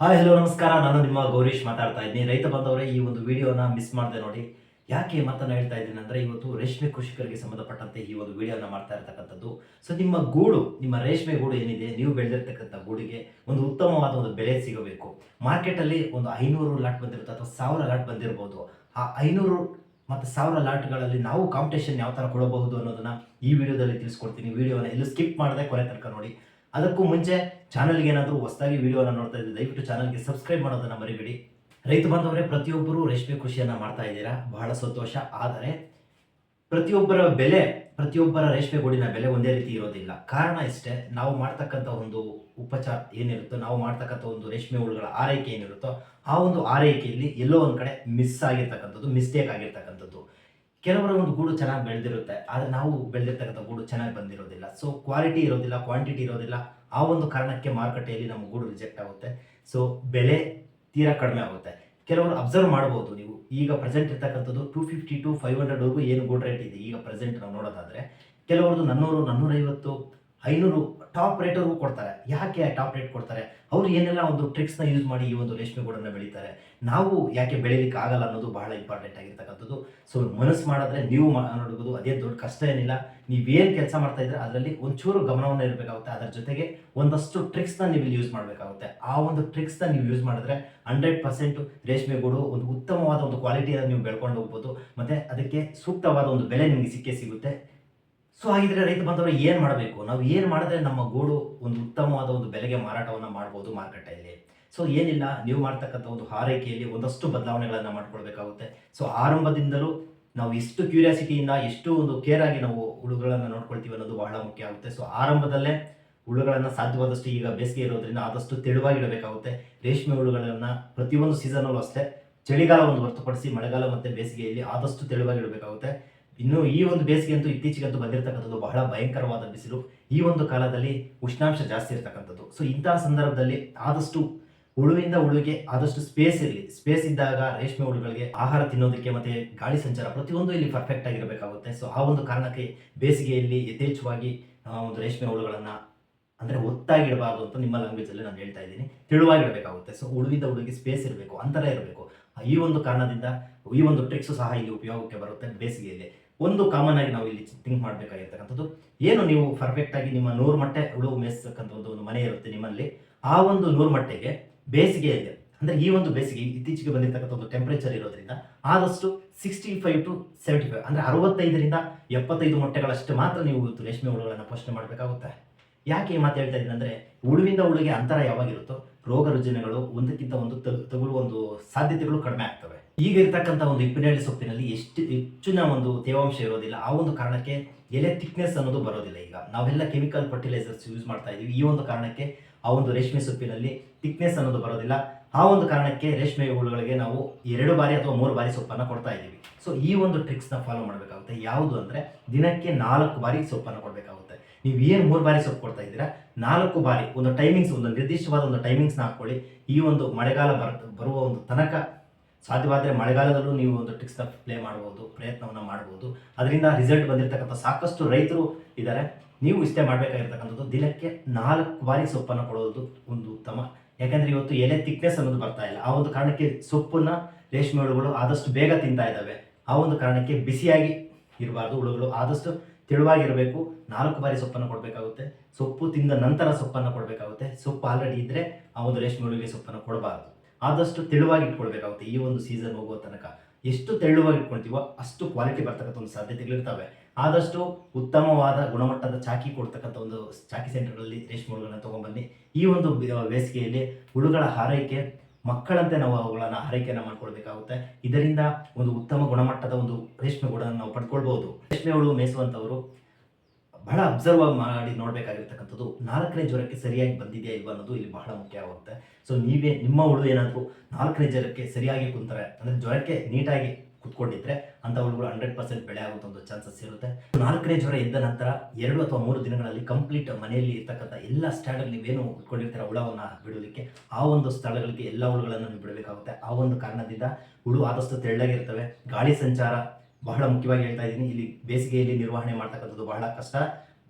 Hi hello ನಮಸ್ಕಾರ. ನಾನು ನಿಮ್ಮ ಗೌರೀಶ್ ಮಾತಾಡ್ತಾ ಇದ್ದೀನಿ. ರೈತ ಬಂದವರೇ, ಈ ಒಂದು ವಿಡಿಯೋನ ಮಿಸ್ ಮಾಡಿದೆ ನೋಡಿ. ಯಾಕೆ ಮಾತನ್ನ ಹೇಳ್ತಾ ಇದ್ದೀನಿ ಅಂದ್ರೆ, ಇವತ್ತು ರೇಷ್ಮೆ ಕೃಷಿಕರಿಗೆ ಸಂಬಂಧಪಟ್ಟಂತೆ ಈ ಒಂದು ವಿಡಿಯೋನ ಮಾಡ್ತಾ ಇರ್ತಕ್ಕಂಥದ್ದು. ಸೊ ನಿಮ್ಮ ಗೂಡು, ನಿಮ್ಮ ರೇಷ್ಮೆ ಗೂಡು ಏನಿದೆ, ನೀವು ಬೆಳೆದಿರ್ತಕ್ಕಂಥ ಗೂಡಿಗೆ ಒಂದು ಉತ್ತಮವಾದ ಒಂದು ಬೆಲೆ ಸಿಗಬೇಕು. ಮಾರ್ಕೆಟಲ್ಲಿ ಒಂದು ಐನೂರು ಲಾಟ್ ಬಂದಿರುತ್ತೆ ಅಥವಾ ಸಾವಿರ ಲಾಟ್ ಬಂದಿರಬಹುದು ಆ ಐನೂರು ಮತ್ತು ಸಾವಿರ ಲಾಟ್ಗಳಲ್ಲಿ ನಾವು ಕಾಂಪಿಟೇಷನ್ ಯಾವ ಥರ ಕೊಡಬಹುದು ಅನ್ನೋದನ್ನ ಈ ವಿಡಿಯೋದಲ್ಲಿ ತಿಳಿಸ್ಕೊಡ್ತೀನಿ. ವಿಡಿಯೋನ ಎಲ್ಲೂ ಸ್ಕಿಪ್ ಮಾಡದೆ ಕೊನೆ ತನಕ ನೋಡಿ. ಅದಕ್ಕೂ ಮುಂಚೆ ಚಾನಲ್ಗೆ ಏನಾದರೂ ಹೊಸದಾಗಿ ವಿಡಿಯೋನ ನೋಡ್ತಾ ಇದ್ದರೆ ದಯವಿಟ್ಟು ಚಾನಲ್ಗೆ ಸಬ್ಸ್ಕ್ರೈಬ್ ಮಾಡೋದನ್ನ ಮರಿಬೇಡಿ. ರೈತ ಬಾಂಧವರೇ, ಪ್ರತಿಯೊಬ್ಬರು ರೇಷ್ಮೆ ಕೃಷಿಯನ್ನು ಮಾಡ್ತಾ ಇದ್ದೀರಾ? ಬಹಳ ಸಂತೋಷ. ಆದರೆ ಪ್ರತಿಯೊಬ್ಬರ ಬೆಲೆ, ಪ್ರತಿಯೊಬ್ಬರ ರೇಷ್ಮೆ ಗೂಡಿನ ಬೆಲೆ ಒಂದೇ ರೀತಿ ಇರೋದಿಲ್ಲ. ಕಾರಣ ಇಷ್ಟೇ, ನಾವು ಮಾಡ್ತಕ್ಕಂಥ ಒಂದು ಉಪಚಾರ ಏನಿರುತ್ತೋ, ನಾವು ಮಾಡ್ತಕ್ಕಂಥ ಒಂದು ರೇಷ್ಮೆ ಹುಳುಗಳ ಆರೈಕೆ ಏನಿರುತ್ತೋ, ಆ ಒಂದು ಆರೈಕೆಯಲ್ಲಿ ಎಲ್ಲೋ ಒಂದು ಕಡೆ ಮಿಸ್ ಆಗಿರ್ತಕ್ಕಂಥದ್ದು ಮಿಸ್ಟೇಕ್ ಆಗಿರ್ತಕ್ಕಂಥದ್ದು. ಕೆಲವರ ಒಂದು ಗೂಡು ಚೆನ್ನಾಗಿ ಬೆಳೆದಿರುತ್ತೆ, ಆದರೆ ನಾವು ಬೆಳೆದಿರ್ತಕ್ಕಂಥ ಗೂಡು ಚೆನ್ನಾಗಿ ಬಂದಿರೋದಿಲ್ಲ. ಸೊ ಕ್ವಾಲಿಟಿ ಇರೋದಿಲ್ಲ ಕ್ವಾಂಟಿಟಿ ಇರೋದಿಲ್ಲ. ಆ ಒಂದು ಕಾರಣಕ್ಕೆ ಮಾರುಕಟ್ಟೆಯಲ್ಲಿ ನಮ್ಮ ಗೂಡು ರಿಜೆಕ್ಟ್ ಆಗುತ್ತೆ. ಸೊ ಬೆಲೆ ತೀರಾ ಕಡಿಮೆ ಆಗುತ್ತೆ. ಕೆಲವರು ಅಬ್ಸರ್ವ್ ಮಾಡ್ಬೋದು ನೀವು. ಈಗ ಪ್ರೆಸೆಂಟ್ ಇರ್ತಕ್ಕಂಥದ್ದು ಟೂ ಫಿಫ್ಟಿ ಟು ಫೈವ್ ಹಂಡ್ರೆಡ್ವರೆಗೂ ಏನು ಗೂಡ್ ರೇಟ್ ಇದೆ ಈಗ ಪ್ರೆಸೆಂಟ್ ನಾವು ನೋಡೋದಾದ್ರೆ ಕೆಲವರದು ನನ್ನೂರು, ನಾನ್ನೂರೈವತ್ತು ಐನೂರು ಟಾಪ್ ರೇಟರ್ಗೂ ಕೊಡ್ತಾರೆ. ಯಾಕೆ ಟಾಪ್ ರೇಟ್ ಕೊಡ್ತಾರೆ? ಅವ್ರು ಏನೆಲ್ಲ ಒಂದು ಟ್ರಿಕ್ಸ್ನ ಯೂಸ್ ಮಾಡಿ ಈ ಒಂದು ರೇಷ್ಮೆ ಗೂಡನ್ನು ಬೆಳೀತಾರೆ? ನಾವು ಯಾಕೆ ಬೆಳೀಲಿಕ್ಕೆ ಆಗಲ್ಲ ಅನ್ನೋದು ಬಹಳ ಇಂಪಾರ್ಟೆಂಟ್ ಆಗಿರ್ತಕ್ಕಂಥದ್ದು. ಸೊ ಮನಸ್ಸು ಮಾಡಿದ್ರೆ ನೀವು ಮಾಡೋದು ಅದೇ ದೊಡ್ಡ ಕಷ್ಟ ಏನಿಲ್ಲ. ನೀವೇನು ಕೆಲಸ ಮಾಡ್ತಾ ಇದ್ರೆ ಅದರಲ್ಲಿ ಒಂಚೂರು ಗಮನವನ್ನು ಇರಬೇಕಾಗುತ್ತೆ. ಅದರ ಜೊತೆಗೆ ಒಂದಷ್ಟು ಟ್ರಿಕ್ಸ್ನ ನೀವು ಇಲ್ಲಿ ಯೂಸ್ ಮಾಡಬೇಕಾಗುತ್ತೆ. ಆ ಒಂದು ಟ್ರಿಕ್ಸ್ನ ನೀವು ಯೂಸ್ ಮಾಡಿದ್ರೆ ಹಂಡ್ರೆಡ್ ಪರ್ಸೆಂಟ್ ರೇಷ್ಮೆ ಗೂಡು ಒಂದು ಉತ್ತಮವಾದ ಒಂದು ಕ್ವಾಲಿಟಿಯನ್ನು ನೀವು ಬೆಳ್ಕೊಂಡು ಹೋಗ್ಬೋದು. ಮತ್ತು ಅದಕ್ಕೆ ಸೂಕ್ತವಾದ ಒಂದು ಬೆಲೆ ನಿಮಗೆ ಸಿಕ್ಕೇ ಸಿಗುತ್ತೆ. ಸೊ ಹಾಗಿದ್ರೆ ರೈತ ಬಂದವರು ಏನು ಮಾಡಬೇಕು? ನಾವು ಏನು ಮಾಡಿದ್ರೆ ನಮ್ಮ ಗೂಡು ಒಂದು ಉತ್ತಮವಾದ ಒಂದು ಬೆಲೆಗೆ ಮಾರಾಟವನ್ನು ಮಾಡ್ಬೋದು ಮಾರುಕಟ್ಟೆಯಲ್ಲಿ? ಸೊ ಏನಿಲ್ಲ, ನೀವು ಮಾಡ್ತಕ್ಕಂಥ ಒಂದು ಹಾರೈಕೆಯಲ್ಲಿ ಒಂದಷ್ಟು ಬದಲಾವಣೆಗಳನ್ನು ಮಾಡ್ಕೊಳ್ಬೇಕಾಗುತ್ತೆ ಸೊ ಆರಂಭದಿಂದಲೂ ನಾವು ಎಷ್ಟು ಕ್ಯೂರಿಯಾಸಿಟಿಯಿಂದ, ಎಷ್ಟು ಒಂದು ಕೇರ್ ಆಗಿ ನಾವು ಹುಳುಗಳನ್ನು ನೋಡ್ಕೊಳ್ತೀವಿ ಅನ್ನೋದು ಬಹಳ ಮುಖ್ಯ ಆಗುತ್ತೆ. ಸೊ ಆರಂಭದಲ್ಲೇ ಹುಳುಗಳನ್ನು ಸಾಧ್ಯವಾದಷ್ಟು ಈಗ ಬೇಸಿಗೆ ಇರೋದ್ರಿಂದ ಆದಷ್ಟು ತೆಳುವಾಗಿಡಬೇಕಾಗುತ್ತೆ. ರೇಷ್ಮೆ ಹುಳುಗಳನ್ನು ಪ್ರತಿಯೊಂದು ಸೀಸನಲ್ಲೂ ಅಷ್ಟೇ, ಚಳಿಗಾಲ ಒಂದು ಹೊರತುಪಡಿಸಿ ಮಳೆಗಾಲ ಮತ್ತು ಬೇಸಿಗೆಯಲ್ಲಿ ಆದಷ್ಟು ತೆಳುವಾಗಿಡಬೇಕಾಗುತ್ತೆ. ಇನ್ನು ಈ ಒಂದು ಬೇಸಿಗೆ ಅಂತೂ ಇತ್ತೀಚೆಗಂತೂ ಬಂದಿರತಕ್ಕಂಥದ್ದು ಬಹಳ ಭಯಂಕರವಾದ ಬಿಸಿಲು. ಈ ಒಂದು ಕಾಲದಲ್ಲಿ ಉಷ್ಣಾಂಶ ಜಾಸ್ತಿ ಇರತಕ್ಕಂಥದ್ದು. ಸೊ ಇಂತಹ ಸಂದರ್ಭದಲ್ಲಿ ಆದಷ್ಟು ಹುಳುವಿಂದ ಉಳುವಿಗೆ ಆದಷ್ಟು ಸ್ಪೇಸ್ ಇರಲಿ. ಸ್ಪೇಸ್ ಇದ್ದಾಗ ರೇಷ್ಮೆ ಹುಳುಗಳಿಗೆ ಆಹಾರ ತಿನ್ನೋದಕ್ಕೆ ಮತ್ತೆ ಗಾಳಿ ಸಂಚಾರ ಪ್ರತಿಯೊಂದು ಇಲ್ಲಿ ಪರ್ಫೆಕ್ಟ್ ಆಗಿರಬೇಕಾಗುತ್ತೆ. ಸೊ ಆ ಒಂದು ಕಾರಣಕ್ಕೆ ಬೇಸಿಗೆಯಲ್ಲಿ ಯಥೇಚ್ಛವಾಗಿ ಒಂದು ರೇಷ್ಮೆ ಹುಳುಗಳನ್ನ ಅಂದ್ರೆ ಒತ್ತಾಗಿಡಬಾರ್ದು ಅಂತ ನಿಮ್ಮ ಲ್ಯಾಂಗ್ವೇಜ್ ಅಲ್ಲಿ ನಾನು ಹೇಳ್ತಾ ಇದ್ದೀನಿ. ತೆಳುವಾಗಿಡಬೇಕಾಗುತ್ತೆ. ಸೊ ಉಳುವಿಂದ ಉಳುಗಿ ಸ್ಪೇಸ್ ಇರಬೇಕು, ಅಂತರ ಇರಬೇಕು. ಈ ಒಂದು ಕಾರಣದಿಂದ ಈ ಒಂದು ಟ್ರಿಕ್ಸ್ ಸಹ ಇಲ್ಲಿ ಉಪಯೋಗಕ್ಕೆ ಬರುತ್ತೆ ಬೇಸಿಗೆಯಲ್ಲಿ. ಒಂದು ಕಾಮನ್ ಆಗಿ ನಾವು ಇಲ್ಲಿ ಥಿಂಕ್ ಮಾಡಬೇಕಾಗಿರ್ತಕ್ಕಂಥದ್ದು. ಏನು ನೀವು ಪರ್ಫೆಕ್ಟ್ ಆಗಿ ನಿಮ್ಮ ನೂರು ಮಟ್ಟೆ ಹುಳು ಮೇಯಿಸ್ತಕ್ಕಂಥ ಒಂದು ಮನೆ ಇರುತ್ತೆ ನಿಮ್ಮಲ್ಲಿ. ಆ ಒಂದು ನೂರು ಮಟ್ಟೆಗೆ ಬೇಸಿಗೆಯಲ್ಲಿ, ಅಂದ್ರೆ ಈ ಒಂದು ಬೇಸಿಗೆ ಇತ್ತೀಚೆಗೆ ಬಂದಿರತಕ್ಕಂಥ ಒಂದು ಟೆಂಪರೇಚರ್ ಇರೋದ್ರಿಂದ ಆದಷ್ಟು sixty five to seventy five ಅಂದ್ರೆ ಅರವತ್ತೈದರಿಂದ ಎಪ್ಪತ್ತೈದು ಮೊಟ್ಟೆಗಳಷ್ಟು ಮಾತ್ರ ನೀವು ಇವತ್ತು ರೇಷ್ಮೆ ಹುಳುಗಳನ್ನು ಪೋಷಣೆ ಮಾಡಬೇಕಾಗುತ್ತೆ. ಯಾಕೆ ಈ ಮಾತು ಹೇಳ್ತಾ ಇದ್ದೀನಿ ಅಂದ್ರೆ ಹುಳುವಿಂದ ಹುಳುಗೆ ಅಂತರ ಯಾವಾಗಿರುತ್ತೋ ರೋಗ ರುಜಿನಗಳು ಒಂದಕ್ಕಿಂತ ಒಂದು ತಗು- ತಗುಲುವ ಒಂದು ಸಾಧ್ಯತೆಗಳು ಕಡಿಮೆ ಆಗ್ತವೆ. ಈಗ ಇರ್ತಕ್ಕಂಥ ಒಂದು ಇಪ್ಪಿನಳ್ಳಿ ಸೊಪ್ಪಿನಲ್ಲಿ ಎಷ್ಟು ಹೆಚ್ಚಿನ ಒಂದು ತೇವಾಂಶ ಇರೋದಿಲ್ಲ, ಆ ಒಂದು ಕಾರಣಕ್ಕೆ ಎಲೆ ಥಿಕ್ನೆಸ್ ಅನ್ನೋದು ಬರೋದಿಲ್ಲ ಈಗ. ನಾವೆಲ್ಲ ಕೆಮಿಕಲ್ ಫರ್ಟಿಲೈಸರ್ಸ್ ಯೂಸ್ ಮಾಡ್ತಾ ಇದೀವಿ ಈ ಒಂದು ಕಾರಣಕ್ಕೆ ಆ ಒಂದು ರೇಷ್ಮೆ ಸೊಪ್ಪಿನಲ್ಲಿ ಥಿಕ್ನೆಸ್ ಅನ್ನೋದು ಬರೋದಿಲ್ಲ. ಆ ಒಂದು ಕಾರಣಕ್ಕೆ ರೇಷ್ಮೆ ಹುಳುಗಳಿಗೆ ನಾವು ಎರಡು ಬಾರಿ ಅಥವಾ ಮೂರು ಬಾರಿ ಸೊಪ್ಪನ್ನು ಕೊಡ್ತಾ ಇದ್ದೀವಿ. ಸೊ ಈ ಒಂದು ಟ್ರಿಕ್ಸ್ನ ಫಾಲೋ ಮಾಡಬೇಕಾಗುತ್ತೆ. ಯಾವುದು ಅಂದರೆ ದಿನಕ್ಕೆ ನಾಲ್ಕು ಬಾರಿ ಸೊಪ್ಪನ್ನು ಕೊಡಬೇಕಾಗುತ್ತೆ. ನೀವು ಏನು ಮೂರು ಬಾರಿ ಸೊಪ್ಪು ಕೊಡ್ತಾ ಇದ್ದೀರಾ? ನಾಲ್ಕು ಬಾರಿ. ಒಂದು ಟೈಮಿಂಗ್ಸ್ ಒಂದು ನಿರ್ದಿಷ್ಟವಾದ ಒಂದು ಟೈಮಿಂಗ್ಸ್ನ ಹಾಕ್ಕೊಳ್ಳಿ. ಈ ಒಂದು ಮಳೆಗಾಲ ಬರ, ಬರುವ ಒಂದು ತನಕ ಸಾಧ್ಯವಾದರೆ ಮಳೆಗಾಲದಲ್ಲೂ ನೀವು ಒಂದು ಟ್ರಿಕ್ಸ್ನ ಪ್ಲೇ ಮಾಡ್ಬೋದು, ಪ್ರಯತ್ನವನ್ನು ಮಾಡ್ಬೋದು. ಅದರಿಂದ ರಿಸಲ್ಟ್ ಬಂದಿರತಕ್ಕಂಥ ಸಾಕಷ್ಟು ರೈತರು ಇದ್ದಾರೆ. ನೀವು ಇಷ್ಟೇ ಮಾಡಬೇಕಾಗಿರ್ತಕ್ಕಂಥದ್ದು ದಿನಕ್ಕೆ ನಾಲ್ಕು ಬಾರಿ ಸೊಪ್ಪನ್ನು ಕೊಡೋದು ಒಂದು ಉತ್ತಮ. ಯಾಕಂದ್ರೆ ಇವತ್ತು ಎಲೆ ತಿಕ್ನೆಸ್ ಅನ್ನೋದು ಬರ್ತಾ ಇಲ್ಲ. ಆ ಒಂದು ಕಾರಣಕ್ಕೆ ಸೊಪ್ಪನ್ನ ರೇಷ್ಮೆ ಹುಳುಗಳು ಆದಷ್ಟು ಬೇಗ ತಿಂತಾ ಇದ್ದಾವೆ. ಆ ಒಂದು ಕಾರಣಕ್ಕೆ ಬಿಸಿಯಾಗಿ ಇರಬಾರ್ದು. ಹುಳುಗಳು ಆದಷ್ಟು ತೆಳುವಾಗಿರಬೇಕು. ನಾಲ್ಕು ಬಾರಿ ಸೊಪ್ಪನ್ನು ಕೊಡಬೇಕಾಗುತ್ತೆ. ಸೊಪ್ಪು ತಿಂದ ನಂತರ ಸೊಪ್ಪನ್ನು ಕೊಡಬೇಕಾಗುತ್ತೆ. ಸೊಪ್ಪು ಆಲ್ರೆಡಿ ಇದ್ದರೆ ಆ ಒಂದು ರೇಷ್ಮೆ ಹುಳುವಿಗೆ ಸೊಪ್ಪನ್ನು ಕೊಡಬಾರ್ದು. ಆದಷ್ಟು ತೆಳುವಾಗಿ ಇಟ್ಕೊಳ್ಬೇಕಾಗುತ್ತೆ ಈ ಒಂದು ಸೀಸನ್ ಹೋಗುವ ತನಕ. ಎಷ್ಟು ತೆಳುವಾಗಿ ಇಟ್ಕೊಳ್ತೀವೋ ಅಷ್ಟು ಕ್ವಾಲಿಟಿ ಬರ್ತಕ್ಕಂಥ ಒಂದು ಸಾಧ್ಯತೆಗಳಿರ್ತವೆ ಆದಷ್ಟು ಉತ್ತಮವಾದ ಗುಣಮಟ್ಟದ ಚಾಕಿ ಕೊಡ್ತಕ್ಕಂಥ ಒಂದು ಚಾಕಿ ಸೆಂಟರ್ಗಳಲ್ಲಿ ರೇಷ್ಮೆ ಹುಳುಗಳನ್ನ ತೊಗೊಂಬನ್ನಿ. ಈ ಒಂದು ಬೇಸಿಗೆಯಲ್ಲಿ ಹುಳುಗಳ ಹಾರೈಕೆ, ಮಕ್ಕಳಂತೆ ನಾವು ಅವುಗಳನ್ನು ಆರೈಕೆಯನ್ನು ಮಾಡ್ಕೊಳ್ಬೇಕಾಗುತ್ತೆ. ಇದರಿಂದ ಒಂದು ಉತ್ತಮ ಗುಣಮಟ್ಟದ ಒಂದು ರೇಷ್ಮೆ ಗೂಡನ್ನು ನಾವು ಪಡ್ಕೊಳ್ಬಹುದು ರೇಷ್ಮೆ ಹುಳು ಮೇಯಿಸುವಂಥವರು ಬಹಳ ಅಬ್ಸರ್ವ್ ಮಾಡಿ ನೋಡಬೇಕಾಗಿರ್ತಕ್ಕಂಥದ್ದು ನಾಲ್ಕನೇ ಜ್ವರಕ್ಕೆ ಸರಿಯಾಗಿ ಬಂದಿದೆಯಾ ಇಲ್ವಾ ಅನ್ನೋದು ಇಲ್ಲಿ ಬಹಳ ಮುಖ್ಯ ಆಗುತ್ತೆ. ಸೊ ನೀವೇ ನಿಮ್ಮ ಹುಳು ಏನಾದರೂ ನಾಲ್ಕನೇ ಜ್ವರಕ್ಕೆ ಸರಿಯಾಗಿ ಕುಂತಾರೆ, ಅಂದರೆ ಜ್ವರಕ್ಕೆ ನೀಟಾಗಿ ಕುತ್ಕೊಂಡಿದ್ರೆ ಅಂತ ಹುಳುಗಳು ಹಂಡ್ರೆಡ್ ಪರ್ಸೆಂಟ್ ಬೆಳೆ ಆಗುವಂಥ ಒಂದು ಚಾನ್ಸಸ್ ಇರುತ್ತೆ. ನಾಲ್ಕನೇ ಜ್ವರ ಎದ್ದ ನಂತರ ಎರಡು ಅಥವಾ ಮೂರು ದಿನಗಳಲ್ಲಿ ಕಂಪ್ಲೀಟ್ ಮನೆಯಲ್ಲಿ ಇರ್ತಕ್ಕಂಥ ಎಲ್ಲ ಸ್ಟ್ಯಾಂಡರ್ಡ್ ನೀವೇನು ಕುತ್ಕೊಂಡಿರ್ತೀರ ಹುಳವನ್ನು ಬಿಡೋದಕ್ಕೆ? ಆ ಒಂದು ಸ್ಥಳಗಳಿಗೆ ಎಲ್ಲ ಹುಳುಗಳನ್ನು ಬಿಡಬೇಕಾಗುತ್ತೆ. ಆ ಒಂದು ಕಾರಣದಿಂದ ಹುಳು ಆದಷ್ಟು ತೆಳ್ಳಗಿರ್ತವೆ ಗಾಳಿ ಸಂಚಾರ ಬಹಳ ಮುಖ್ಯವಾಗಿ ಹೇಳ್ತಾ ಇದ್ದೀನಿ. ಇಲ್ಲಿ ಬೇಸಿಗೆಯಲ್ಲಿ ನಿರ್ವಹಣೆ ಮಾಡ್ತಕ್ಕಂಥದ್ದು ಬಹಳ ಕಷ್ಟ.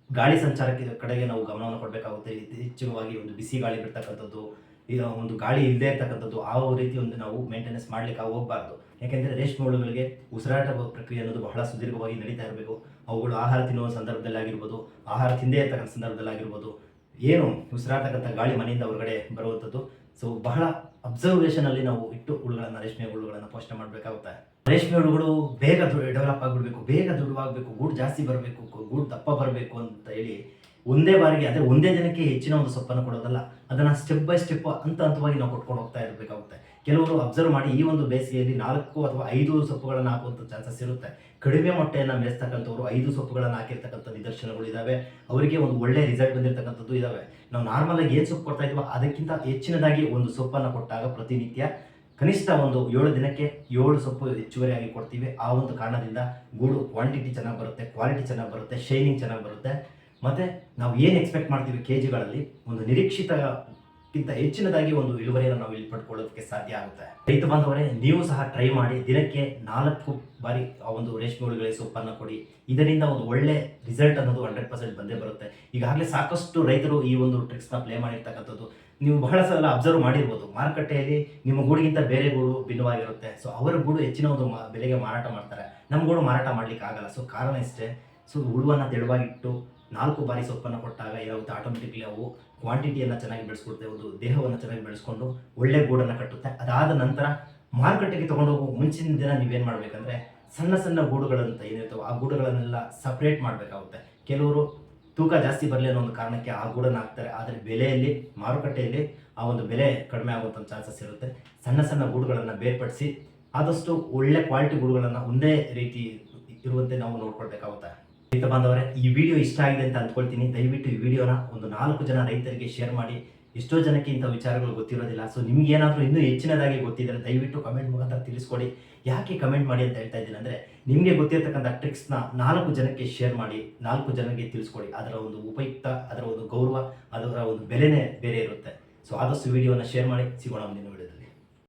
ಗಾಳಿ ಸಂಚಾರಕ್ಕೆ ಕಡೆಗೆ ನಾವು ಗಮನವನ್ನು ಕೊಡಬೇಕಾಗುತ್ತೆ. ಹೆಚ್ಚಿನವಾಗಿ ಒಂದು ಬಿಸಿ ಗಾಳಿ ಬಿಡ್ತಕ್ಕಂಥದ್ದು ಒಂದು ಗಾಳಿ ಇಲ್ಲದೆ ಇರ್ತಕ್ಕಂಥದ್ದು, ಆ ರೀತಿ ಒಂದು ನಾವು ಮೇಂಟೆನೆನ್ಸ್ ಮಾಡ್ಲಿಕ್ಕೆ ಹೋಗಬಾರ್ದು. ಯಾಕೆಂದರೆ ರೇಷ್ಮೆ ಹುಳುಗಳಿಗೆ ಉಸಿರಾಟ ಪ್ರಕ್ರಿಯೆ ಅನ್ನೋದು ಬಹಳ ಸುದೀರ್ಘವಾಗಿ ನಡೀತಾ ಇರಬೇಕು. ಅವುಗಳು ಆಹಾರ ತಿನ್ನುವ ಸಂದರ್ಭದಲ್ಲಿ ಆಗಿರ್ಬೋದು, ಆಹಾರ ತಿಂದೇ ಇರ್ತಕ್ಕಂಥ ಸಂದರ್ಭದಲ್ಲಿ ಆಗಿರ್ಬೋದು, ಏನು ಉಸಿರಾಟಕ್ಕಂಥ ಗಾಳಿ ಮನೆಯಿಂದ ಹೊರಗಡೆ ಬರುವಂಥದ್ದು. ಸೊ ಬಹಳ ಅಬ್ಸರ್ವೇಷನ್ ಅಲ್ಲಿ ನಾವು ಇಟ್ಟು ಹುಳುಗಳನ್ನು, ರೇಷ್ಮೆ ಹುಳುಗಳನ್ನು ಪೋಷಣೆ ಮಾಡಬೇಕಾಗುತ್ತೆ. ರೇಷ್ಮೆ ಹುಳುಗಳು ಬೇಗ ಡೆವಲಪ್ ಆಗಿಬಿಡ್ಬೇಕು, ಬೇಗ ದೃಢವಾಗಬೇಕು ಗೂಡು ಜಾಸ್ತಿ ಬರಬೇಕು ಗೂಡು ದಪ್ಪ ಬರಬೇಕು ಅಂತ ಹೇಳಿ ಒಂದೇ ಬಾರಿಗೆ ಅಂದರೆ ಒಂದೇ ದಿನಕ್ಕೆ ಹೆಚ್ಚಿನ ಒಂದು ಸೊಪ್ಪನ್ನು ಕೊಡೋದಲ್ಲ, ಅದನ್ನು ಸ್ಟೆಪ್ ಬೈ ಸ್ಟೆಪ್ ಹಂತ ಹಂತವಾಗಿ ನಾವು ಕೊಟ್ಕೊಂಡು ಹೋಗ್ತಾ ಇರಬೇಕಾಗುತ್ತೆ. ಕೆಲವರು ಅಬ್ಸರ್ವ್ ಮಾಡಿ ಈ ಒಂದು ಬೇಸಿಗೆಯಲ್ಲಿ ನಾಲ್ಕು ಅಥವಾ ಐದು ಸೊಪ್ಪುಗಳನ್ನು ಹಾಕುವಂಥ ಚಾನ್ಸಸ್ ಇರುತ್ತೆ. ಕಡಿಮೆ ಮೊಟ್ಟೆಯನ್ನು ಮೇಯಿಸ್ತಕ್ಕಂಥವ್ರು ಐದು ಸೊಪ್ಪುಗಳನ್ನು ಹಾಕಿರ್ತಕ್ಕಂಥ ನಿದರ್ಶನಗಳು ಇದ್ದಾವೆ ಅವರಿಗೆ ಒಂದು ಒಳ್ಳೆ ರಿಸಲ್ಟ್ ಬಂದಿರತಕ್ಕಂಥದ್ದು ಇದಾವೆ. ನಾವು ನಾರ್ಮಲಾಗಿ ಏನು ಸೊಪ್ಪು ಕೊಡ್ತಾ ಇದ್ವೋ ಅದಕ್ಕಿಂತ ಹೆಚ್ಚಿನದಾಗಿ ಒಂದು ಸೊಪ್ಪನ್ನು ಕೊಟ್ಟಾಗ ಪ್ರತಿನಿತ್ಯ ಕನಿಷ್ಠ ಒಂದು ಏಳು ದಿನಕ್ಕೆ ಏಳು ಸೊಪ್ಪು ಹೆಚ್ಚುವರಿಯಾಗಿ ಕೊಡ್ತೀವಿ. ಆ ಒಂದು ಕಾರಣದಿಂದ ಗೂಡು ಕ್ವಾಂಟಿಟಿ ಚೆನ್ನಾಗಿ ಬರುತ್ತೆ ಕ್ವಾಲಿಟಿ ಚೆನ್ನಾಗಿ ಬರುತ್ತೆ ಶೈನಿಂಗ್ ಚೆನ್ನಾಗಿ ಬರುತ್ತೆ. ಮತ್ತೆ ನಾವು ಏನು ಎಕ್ಸ್ಪೆಕ್ಟ್ ಮಾಡ್ತೀವಿ ಕೆ ಜಿಗಳಲ್ಲಿ ಒಂದು ನಿರೀಕ್ಷಿತಕ್ಕಿಂತ ಹೆಚ್ಚಿನದಾಗಿ ಒಂದು ಇಳುವರಿಯನ್ನು ನಾವು ಇಲ್ಲಿ ಪಡ್ಕೊಳ್ಳೋದಕ್ಕೆ ಸಾಧ್ಯ ಆಗುತ್ತೆ. ರೈತ ಬಾಂಧವರೇ, ನೀವು ಸಹ ಟ್ರೈ ಮಾಡಿ, ದಿನಕ್ಕೆ ನಾಲ್ಕು ಬಾರಿ ಆ ಒಂದು ರೇಷ್ಮೆ ಹುಳುಗಳಿಗೆ ಸೊಪ್ಪನ್ನು ಕೊಡಿ. ಇದರಿಂದ ಒಂದು ಒಳ್ಳೆ ರಿಸಲ್ಟ್ ಅನ್ನೋದು ಹಂಡ್ರೆಡ್ ಪರ್ಸೆಂಟ್ ಬಂದೇ ಬರುತ್ತೆ. ಈಗಾಗಲೇ ಸಾಕಷ್ಟು ರೈತರು ಈ ಒಂದು ಟ್ರಿಕ್ಸ್ನ ಪ್ಲೇ ಮಾಡಿರ್ತಕ್ಕಂಥದ್ದು. ನೀವು ಬಹಳ ಸಲ ಅಬ್ಸರ್ವ್ ಮಾಡಿರ್ಬೋದು. ಮಾರುಕಟ್ಟೆಯಲ್ಲಿ ನಿಮ್ಮ ಗೂಡಿಗಿಂತ ಬೇರೆ ಗೂಡು ಭಿನ್ನವಾಗಿರುತ್ತೆ. ಸೊ ಅವರ ಗೂಡು ಹೆಚ್ಚಿನ ಒಂದು ಬೆಲೆಗೆ ಮಾರಾಟ ಮಾಡ್ತಾರೆ. ನಮ್ಮ ಗೂಡು ಮಾರಾಟ ಮಾಡ್ಲಿಕ್ಕೆ ಆಗಲ್ಲ ಸೊ ಕಾರಣ ಇಷ್ಟೇ. ಸೊ ಹುಳುವನ್ನು ತೆಳುವಾಗಿಟ್ಟು ನಾಲ್ಕು ಬಾರಿ ಸೊಪ್ಪನ್ನು ಕೊಟ್ಟಾಗ ಏನಾಗುತ್ತೆ? ಆಟೋಮೆಟಿಕ್ಲಿ ಅವು ಕ್ವಾಂಟಿಟಿಯನ್ನು ಚೆನ್ನಾಗಿ ಬೆಳೆಸ್ಕೊಡುತ್ತೆ ಒಂದು ದೇಹವನ್ನು ಚೆನ್ನಾಗಿ ಬೆಳೆಸ್ಕೊಂಡು ಒಳ್ಳೆ ಗೂಡನ್ನು ಕಟ್ಟುತ್ತೆ. ಅದಾದ ನಂತರ ಮಾರುಕಟ್ಟೆಗೆ ತಗೊಂಡೋಗೋ ಮುಂಚಿನ ದಿನ ನೀವೇನು ಮಾಡಬೇಕಂದ್ರೆ ಸಣ್ಣ ಸಣ್ಣ ಗೂಡುಗಳಂತ ಏನಿರ್ತವೆ ಆ ಗೂಡುಗಳನ್ನೆಲ್ಲ ಸಪ್ರೇಟ್ ಮಾಡಬೇಕಾಗುತ್ತೆ. ಕೆಲವರು ತೂಕ ಜಾಸ್ತಿ ಬರಲಿ ಅನ್ನೋ ಒಂದು ಕಾರಣಕ್ಕೆ ಆ ಗೂಡನ್ನು ಹಾಕ್ತಾರೆ. ಆದರೆ ಬೆಲೆಯಲ್ಲಿ, ಮಾರುಕಟ್ಟೆಯಲ್ಲಿ ಆ ಒಂದು ಬೆಲೆ ಕಡಿಮೆ ಆಗುವಂಥ ಚಾನ್ಸಸ್ ಇರುತ್ತೆ. ಸಣ್ಣ ಸಣ್ಣ ಗೂಡುಗಳನ್ನು ಬೇರ್ಪಡಿಸಿ ಆದಷ್ಟು ಒಳ್ಳೆ ಕ್ವಾಲಿಟಿ ಗೂಡುಗಳನ್ನು ಒಂದೇ ರೀತಿ ಇರುವಂತೆ ನಾವು ನೋಡ್ಕೊಳ್ಬೇಕಾಗುತ್ತೆ. ರೈತ ಬಾಂಧವರೇ, ಈ ವಿಡಿಯೋ ಇಷ್ಟ ಆಗಿದೆ ಅಂತ ಅಂದ್ಕೊಳ್ತೀನಿ. ದಯವಿಟ್ಟು ಈ ವಿಡಿಯೋನ ಒಂದು ನಾಲ್ಕು ಜನ ರೈತರಿಗೆ ಶೇರ್ ಮಾಡಿ. ಎಷ್ಟೋ ಜನಕ್ಕೆ ಇಂಥ ವಿಚಾರಗಳು ಗೊತ್ತಿರೋದಿಲ್ಲ. ಸೊ ನಿಮ್ಗೆ ಏನಾದರೂ ಇನ್ನೂ ಹೆಚ್ಚಿನದಾಗಿ ಗೊತ್ತಿದ್ದರೆ ದಯವಿಟ್ಟು ಕಮೆಂಟ್ ಮುಖಾಂತರ ತಿಳಿಸ್ಕೊಡಿ. ಯಾಕೆ ಕಮೆಂಟ್ ಮಾಡಿ ಅಂತ ಹೇಳ್ತಾ ಇದ್ದೀನಿ ಅಂದರೆ, ನಿಮಗೆ ಗೊತ್ತಿರತಕ್ಕಂಥ ಟ್ರಿಕ್ಸ್ನ ನಾಲ್ಕು ಜನಕ್ಕೆ ಶೇರ್ ಮಾಡಿ, ನಾಲ್ಕು ಜನಕ್ಕೆ ತಿಳಿಸ್ಕೊಡಿ. ಅದರ ಒಂದು ಉಪಯುಕ್ತ, ಅದರ ಒಂದು ಗೌರವ, ಅದರ ಒಂದು ಬೆಲೆನೇ ಬೇರೆ ಇರುತ್ತೆ. ಸೊ ಆದಷ್ಟು ವಿಡಿಯೋನ ಶೇರ್ ಮಾಡಿ. ಸಿಗೋಣ ಮುಂದಿನ